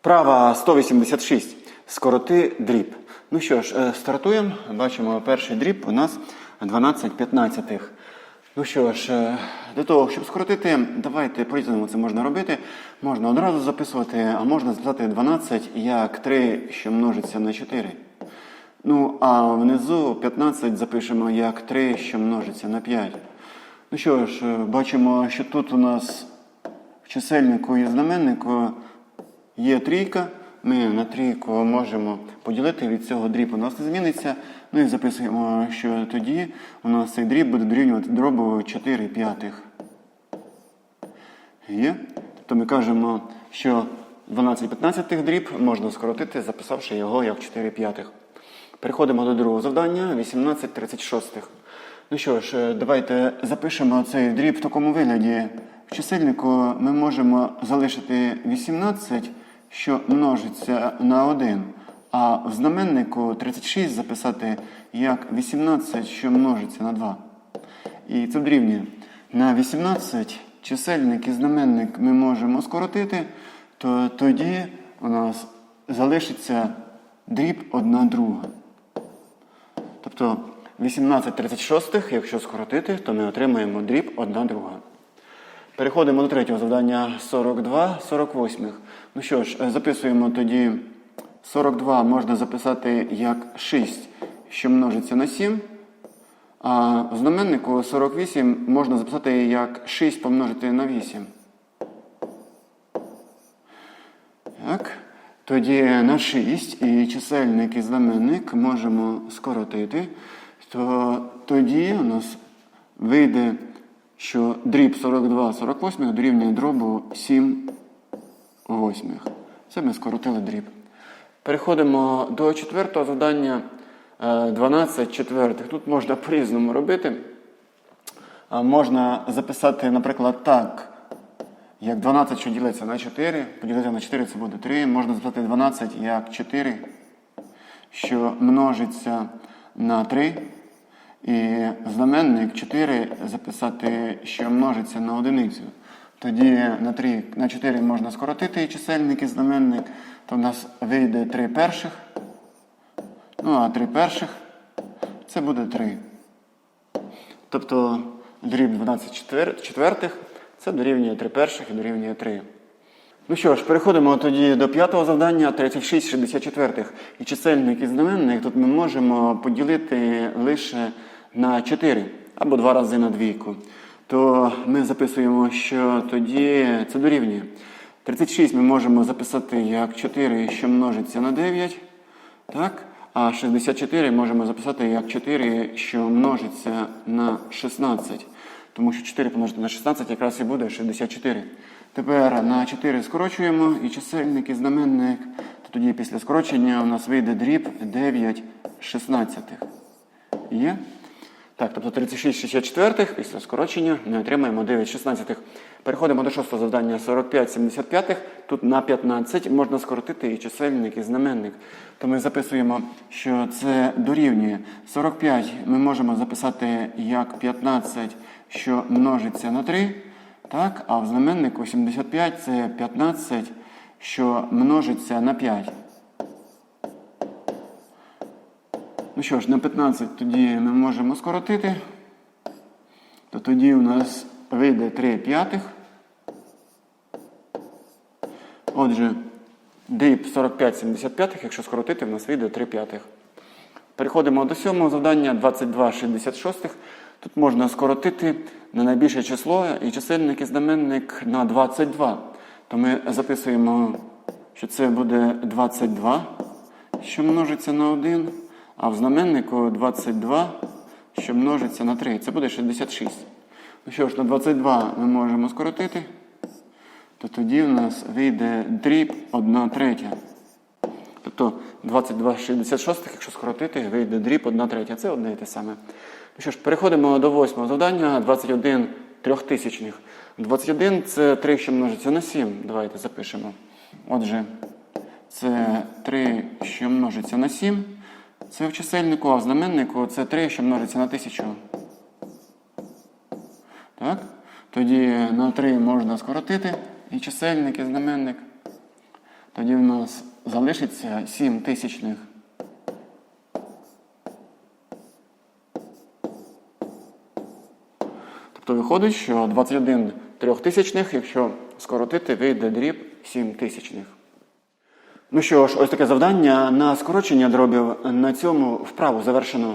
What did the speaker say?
Вправа 186. Скороти дріб. Ну що ж, е, стартуємо. Бачимо, перший дріб у нас 12 п'ятнадцятих. Ну що ж, е, для того, щоб скоротити, давайте по-різному це можна робити. Можна одразу записувати, а можна записати 12 як 3, що множиться на 4. Ну, а внизу 15 запишемо як 3, що множиться на 5. Ну що ж, е, бачимо, що тут у нас в чисельнику і знаменнику є трійка. Ми на трійку можемо поділити від цього дріб у нас не зміниться. Ну і записуємо, що тоді у нас цей дріб буде дорівнювати дробу 4 п'ятих. Є. Тобто ми кажемо, що 12 15 дріб можна скоротити, записавши його як 4 п'ятих. Переходимо до другого завдання 18 36. Ну що ж, е, давайте запишемо цей дріб в такому вигляді. В чисельнику ми можемо залишити 18, що множиться на 1, а в знаменнику 36 записати як 18, що множиться на 2. І це дорівнює. На 18 чисельник і знаменник ми можемо скоротити, то тоді у нас залишиться дріб одна друга. Тобто 18 36, якщо скоротити, то ми отримаємо дріб 1 друга. Переходимо до третього завдання 42 48. Ну що ж, е, записуємо тоді 42 можна записати як 6, що множиться на 7. А в знаменнику 48 можна записати як 6 помножити на 8. Так. Тоді на 6 і чисельник і знаменник можемо скоротити, то тоді у нас вийде, що дріб 42 48 дорівнює дробу 7 восьмих. Це ми скоротили дріб. Переходимо до четвертого завдання е, 12 четвертих. Тут можна по-різному робити. Можна записати, наприклад, так. Як 12, що ділиться на 4, поділити на 4 це буде 3. Можна записати 12 як 4, що множиться на 3. І знаменник 4 записати, що множиться на одиницю. Тоді на 3, на 4 можна скоротити і чисельник і знаменник, то в нас вийде 3 перших. Ну, а 3 перших це буде 3. Тобто дріб 12 четвертих це дорівнює 3 перших і дорівнює 3. Ну що ж, переходимо тоді до п'ятого завдання 36 64. І чисельник і знаменник тут ми можемо поділити лише на 4 або два рази на двійку. То ми записуємо, що тоді це дорівнює. 36 ми можемо записати як 4, що множиться на 9. Так? А 64 можемо записати як 4, що множиться на 16. Тому що 4 помножити на 16 якраз і буде 64. Тепер на 4 скорочуємо і чисельник і знаменник. То тоді після скорочення у нас вийде дріб 9 шістнадцятих. Є? Так, тобто 36 64 після скорочення ми отримаємо 9 16. Переходимо до шостого завдання 45 75. Тут на 15 можна скоротити і чисельник, і знаменник. То ми записуємо, що це дорівнює 45. Ми можемо записати як 15, що множиться на 3. Так, а в знаменнику 75 це 15, що множиться на 5. Ну що ж, на 15 тоді ми можемо скоротити. То тоді у нас вийде 3 п'ятих. Отже, дріб 45 75, якщо скоротити, в нас вийде 3 п'ятих. Переходимо до сьомого завдання 22 66. Тут можна скоротити на найбільше число і чисельник і знаменник на 22. То ми записуємо, що це буде 22, що множиться на 1, а в знаменнику 22, що множиться на 3. Це буде 66. Ну що ж, на 22 ми можемо скоротити, то тоді в нас вийде дріб 1 третя. Тобто 22 66, якщо скоротити, вийде дріб 1 третя. Це одне і те саме. Ну що ж, переходимо до восьмого завдання 21 трьохтисячних. 21 це 3, що множиться на 7. Давайте запишемо. Отже, це 3, що множиться на 7. Це в чисельнику, а в знаменнику це 3, що множиться на 1000. Так? Тоді на 3 можна скоротити і чисельник, і знаменник. Тоді в нас залишиться 7 тисячних. Тобто виходить, що 21 трьохтисячних, якщо скоротити, вийде дріб 7 тисячних. Ну що ж, ось таке завдання на скорочення дробів. На цьому вправу завершено.